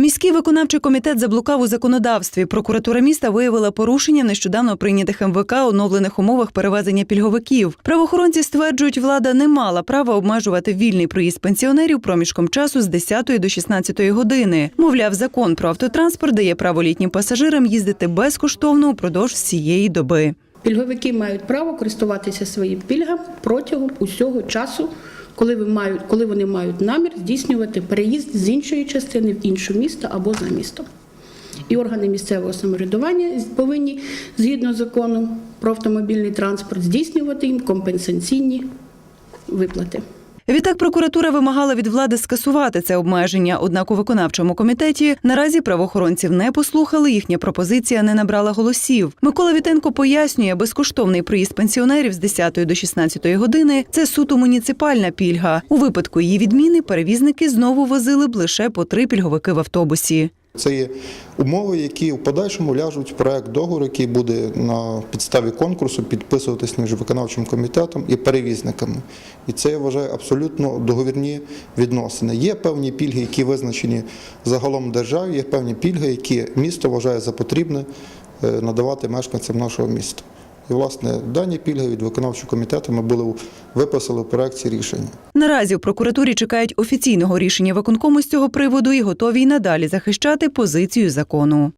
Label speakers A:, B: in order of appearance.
A: Міський виконавчий комітет заблукав у законодавстві. Прокуратура міста виявила порушення в нещодавно прийнятих МВК оновлених умовах перевезення пільговиків. Правоохоронці стверджують, влада не мала права обмежувати вільний проїзд пенсіонерів проміжком часу з 10 до 16 години. Мовляв, закон про автотранспорт дає право літнім пасажирам їздити безкоштовно упродовж всієї доби.
B: Пільговики мають право користуватися своїм пільгам протягом усього часу, коли, ви мають, коли вони мають намір здійснювати переїзд з іншої частини в інше місто або за місто. І органи місцевого самоврядування повинні, згідно закону про автомобільний транспорт, здійснювати їм компенсаційні виплати.
A: Відтак прокуратура вимагала від влади скасувати це обмеження. Однак у виконавчому комітеті наразі правоохоронців не послухали. Їхня пропозиція не набрала голосів. Микола Вітенко пояснює, безкоштовний проїзд пенсіонерів з 10 до 16 години це суто муніципальна пільга. У випадку її відміни перевізники знову возили б лише по три пільговики в автобусі.
C: Це є умови, які в подальшому ляжуть в проект договору, який буде на підставі конкурсу підписуватись між виконавчим комітетом і перевізниками. І це я вважаю абсолютно договірні відносини. Є певні пільги, які визначені загалом державі, є певні пільги, які місто вважає за потрібне е, надавати мешканцям нашого міста. І, власне, дані пільги від виконавчого комітету ми були виписали в проекті рішення.
A: Наразі в прокуратурі чекають офіційного рішення виконкому з цього приводу і готові й надалі захищати позицію закону.